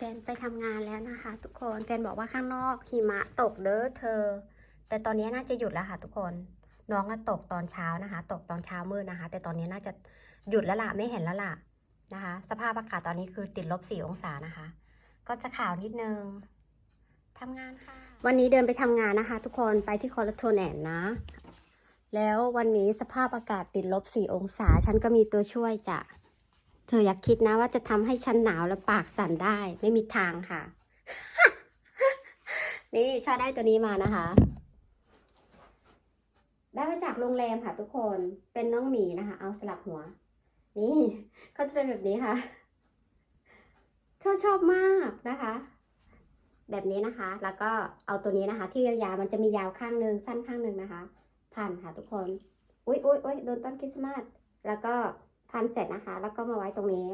ฟนไปทำงานแล้วนะคะ ทุกคนแฟนบอกว่าข้างนอกหิมะตกเด้อเธอ แต่ตอนนี้น่าจะหยุดแล้วค่ะ ทุกคนน้องก็ตกตอนเช้านะคะ ตกตอนเช้ามืดนะคะ แต่ตอนนี้น่าจะหยุดแล้วล่ะไม่เห็นแล้วล่ะนะคะ สภาพอากาศตอนนี้คือติดลบสี่องศานะคะ ก็จะขาวนิดนึงทำงานค่ะ วันนี้เดินไปทำงานนะคะ ทุกคนไปที่คอร์โทแนนนะ แล้ววันนี้สภาพอากาศติดลบสี่องศา ฉันก็มีตัวช่วยจ้ะ เธออยากคิดนะว่าจะทำให้ฉันหนาวและปากสั่นได้ ไม่มีทางค่ะ นี่ชาได้ตัวนี้มานะคะ ได้มาจากโรงแรมค่ะทุกคน เป็นน้องหมีนะคะ เอาสลับหัว นี่เขาจะเป็นแบบนี้ค่ะ ชอบชอบมากนะคะ แบบนี้นะคะ แล้วก็เอาตัวนี้นะคะ ที่ยาวๆมันจะมียาวข้างหนึ่งสั้นข้างหนึ่งนะคะพันค่ะทุกคน อุ๊ยอุ๊ยอุ๊ยโดนต้นคริสต์มาส แล้วก็ พันเสร็จนะคะ แล้วก็มาไว้ตรงนี้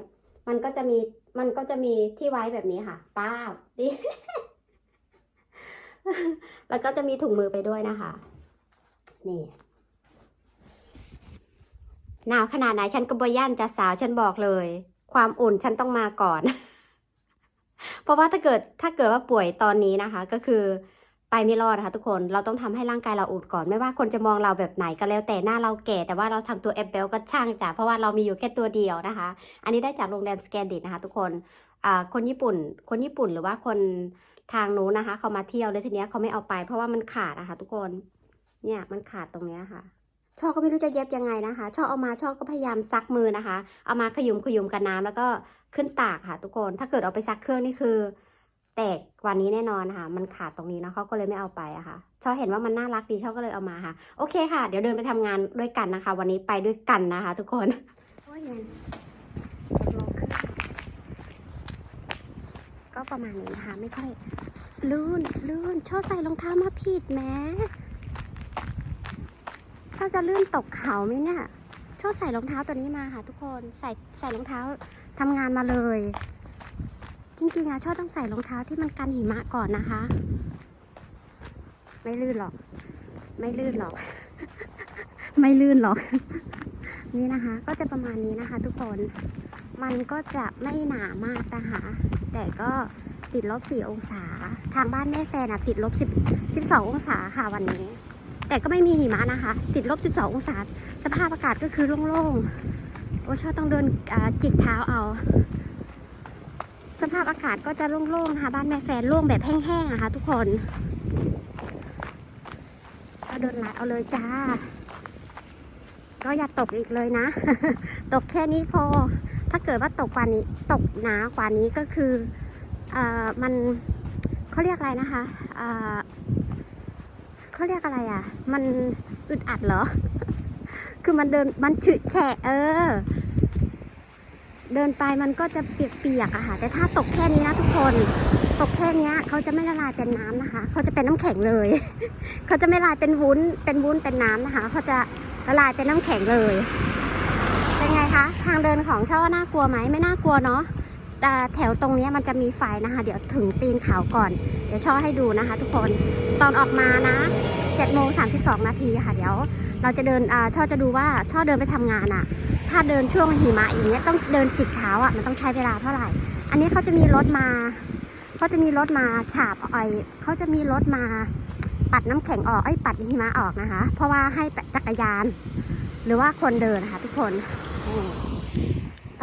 มันก็จะมีมันก็จะมีที่ไว้แบบนี้ค่ะป้าบดิแล้วก็จะมีถุงมือไปด้วยนะคะ นี่หนาวขนาดไหนฉันก็บย่านจะสาวฉันบอกเลย ความอุ่นฉันต้องมาก่อน เพราะว่าถ้าเกิดถ้าเกิดว่าป่วยตอนนี้นะคะ ก็คือ ไปไม่รอดนะคะทุกคนเราต้องทำให้ร่างกายเราอุ่นก่อนไม่ว่าคนจะมองเราแบบไหนก็แล้วแต่หน้าเราแก่ แต่ว่าเราทำตัวแอปเบลก็ช่างจ้ะเพราะว่าเรามีอยู่แค่ตัวเดียวนะคะ อันนี้ได้จากโรงแรมสแกนดิตนะคะทุกคนคนญี่ปุ่น คนญี่ปุ่นหรือว่าคนทางนู้นนะคะ เขามาเที่ยวเลยทีเนี้ยเขาไม่เอาไป เพราะว่ามันขาดนะคะทุกคนเนี่ยมันขาดตรงเนี้ยค่ะช่อก็ไม่รู้จะเย็บยังไงนะคะ ช่อเอามาช่อก็พยายามซักมือนะคะ เอามาขยุมขยุมกับน้ำแล้วก็ขึ้นตากค่ะ ทุกคน ถ้าเกิดเอาไปซักเครื่องนี่คือ แตกกว่านี้แน่นอนค่ะ มันขาดตรงนี้เนาะเขาก็เลยไม่เอาไปอะค่ะช่อเห็นว่ามันน่ารักดีช่อก็เลยเอามาค่ะ โอเคค่ะ เดี๋ยวเดินไปทำงานด้วยกันนะคะ วันนี้ไปด้วยกันนะคะ ทุกคนโอ้ยเย็นจ็ดโมงครึ่งก็ประมาณนี้นะคะ ไม่ค่อยลื่นลื่นช่อใส่รองเท้ามาผิดแหมช่อจะลื่นตกเขาไหมเนี่ยช่อใส่รองเท้าตัวนี้มาค่ะ ทุกคนใส่ใส่รองเท้าทำงานมาเลย จริงๆอะชอบต้องใส่รองเท้าที่มันกันหิมะก่อนนะคะ ไม่ลื่นหรอก ไม่ลื่นหรอก ไม่ลื่นหรอก นี่นะคะ ก็จะประมาณนี้นะคะ ทุกคน มันก็จะไม่หนามากนะคะ แต่ก็ติดลบ4องศา ทางบ้านแม่แฟนอะติดลบ10 12ององศาค่ะวันนี้ แต่ก็ไม่มีหิมะนะคะ ติดลบ12ององศา สภาพอากาศก็คือโล่งๆ โอ้ชอบต้องเดินจิกเท้าเอา สภาพอากาศก็จะโล่งๆนะคะบ้านแม่แฟนโล่งแบบแห้งๆอะค่ะทุกคนเอาเดินลัดเอาเลยจ้า ก็อย่าตกอีกเลยนะ ตกแค่นี้พอ ถ้าเกิดว่าตกกว่านี้ ตกหนากว่านี้ก็คือเอ่อมันเขาเรียกอะไรนะคะเอ่อเขาเรียกอะไรอะ มันอึดอัดเหรอ คือมันเดินมันฉึแฉะเออ เดินไปมันก็จะเปียกๆอะค่ะ แต่ถ้าตกแค่นี้นะทุกคน ตกแค่เนี้ยเขาจะไม่ละลายเป็นน้ำนะคะ เขาจะเป็นน้ำแข็งเลย เขาจะไม่ละลายเป็นวุ้น เป็นวุ้นเป็นน้ำนะคะ เขาจะละลายเป็นน้ำแข็งเลย เป็นไงคะ ทางเดินของช่อน่ากลัวไหมไม่น่ากลัวเนาะแต่แถวตรงนี้มันจะมีไฟนะคะ เดี๋ยวถึงตีนเขาก่อน เดี๋ยวช่อให้ดูนะคะ ทุกคน ตอนออกมานะ7โมง32นาทีค่ะ เดี๋ยว เราจะเดินอ่าช่อจะดูว่าช่อเดินไปทำงานอะถ้าเดินช่วงหิมะอย่างเงี้ยต้องเดินจิกเท้าอะมันต้องใช้เวลาเท่าไหร่ อันนี้เขาจะมีรถมาเขาจะมีรถมาฉาบอ้อยเขาจะมีรถมาปัดน้ำแข็งออกไอ้ยปัดหิมะออกนะคะ เพราะว่าให้จักรยาน หรือว่าคนเดินนะคะทุกคนไป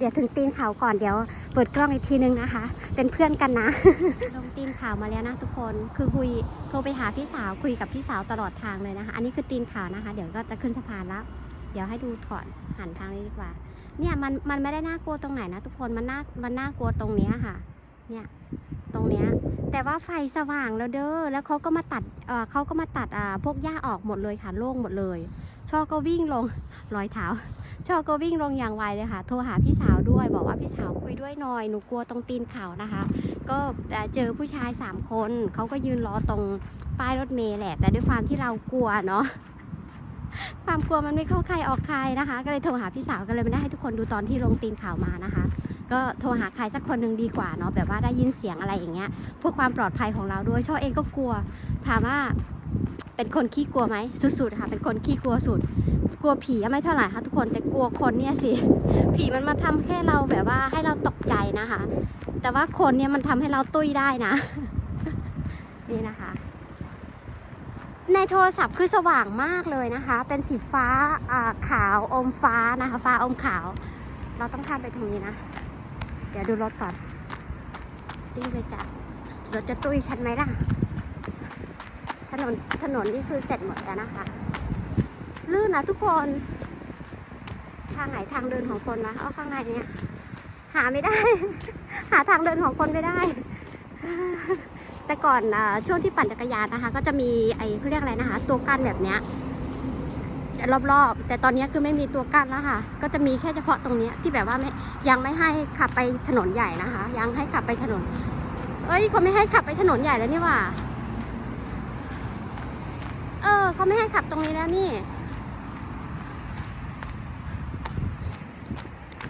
เดี๋ยวถึงตีนเขาก่อนเดี๋ยว เปิดกล้องอีกทีนึงนะคะ เป็นเพื่อนกันนะ ลงตีนเขามาแล้วนะทุกคนคือคุยโทรไปหาพี่สาวคุยกับพี่สาวตลอดทางเลยนะคะ อันนี้คือตีนเขานะคะ เดี๋ยวก็จะขึ้นสะพานแล้ว เดี๋ยวให้ดูก่อนหันทางนี้ดีกว่า เนี่ยมันมันไม่ได้น่ากลัวตรงไหนนะทุกคนมันน่ามันน่ากลัวตรงเนี้ยค่ะ เนี่ยตรงเนี้ยแต่ว่าไฟสว่างแล้วเด้อ แล้วเขาก็มาตัดเออเขาก็มาตัดอ่าพวกหญ้าออกหมดเลยค่ะ โล่งหมดเลย ช่อก็วิ่งลงรอยเท้า ชอก็วิ่งลงอย่างไวเลยค่ะ โทรหาพี่สาวด้วย บอกว่าพี่สาวคุยด้วยหน่อย หนูกลัวตรงตีนเขานะคะ ก็เจอผู้ชายสามคน เขาก็ยืนรอตรงป้ายรถเมล์แหละ แต่ด้วยความที่เรากลัวเนาะ ความกลัวมันไม่เข้าใครออกใครนะคะ ก็เลยโทรหาพี่สาวก็เลยไม่ได้ให้ทุกคนดูตอนที่ลงตีนเขามานะคะ ก็โทรหาใครสักคนหนึ่งดีกว่าเนาะ แบบว่าได้ยินเสียงอะไรอย่างเงี้ย เพื่อความปลอดภัยของเราด้วย ช่อเองก็กลัว ถามว่าเป็นคนขี้กลัวไหมสุดๆค่ะ เป็นคนขี้กลัวสุด กลัวผีไม่เท่าไหร่ค่ะทุกคนแต่กลัวคนเนี่ยสิ ผีมันมาทำแค่เราแบบว่าให้เราตกใจนะคะ แต่ว่าคนเนี่ยมันทำให้เราตุ้ยได้นะ นี่นะคะ ในโทรศัพท์คือสว่างมากเลยนะคะ เป็นสีฟ้าอ่าขาวอมฟ้านะคะ ฟ้าอมขาว เราต้องข้ามไปตรงนี้นะ เดี๋ยวดูรถก่อนปิ้งเลยจ้ะรถจะตุ้ยฉันไหมล่ะถนนถนนนี่คือเสร็จหมดแล้วนะคะ ลื่นนะทุกคน ทางไหนทางเดินของคนวะเอาข้างในเนี่ย หาไม่ได้ หาทางเดินของคนไม่ได้ แต่ก่อนอช่วงที่ปั่นจักรยานนะคะ ก็จะมีไอ้เขาเรียกอะไรนะคะ ตัวกั้นแบบเนี้ยรอบๆ แต่ตอนนี้คือไม่มีตัวกั้นแล้วค่ะ ก็จะมีแค่เฉพาะตรงนี้ที่แบบว่าไม่ยังไม่ให้ขับไปถนนใหญ่นะคะ ยังให้ขับไปถนน เอ้ยเขาไม่ให้ขับไปถนนใหญ่แล้วนี่ว่า เออเขาไม่ให้ขับตรงนี้แล้วนี่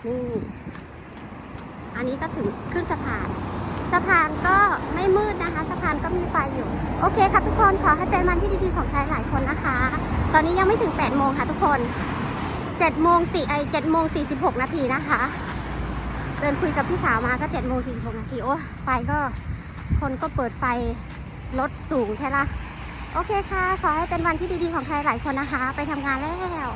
นี่ อันนี้ก็ถึงขึ้นสะพาน สะพานก็ไม่มืดนะคะ สะพานก็มีไฟอยู่ โอเคค่ะทุกคนขอให้เป็นวันที่ดีๆของใครหลายคนนะคะ ตอนนี้ยังไม่ถึง8โมงค่ะทุกคน7โมง4ไอ7โมง46 นาทีนะคะ เดินคุยกับพี่สาวมาก็7โมง46 นาที โอ้ไฟก็คนก็เปิดไฟรถสูงแค่ละโอเคค่ะ ขอให้เป็นวันที่ดีๆของใครหลายคนนะคะ ไปทำงานแล้ว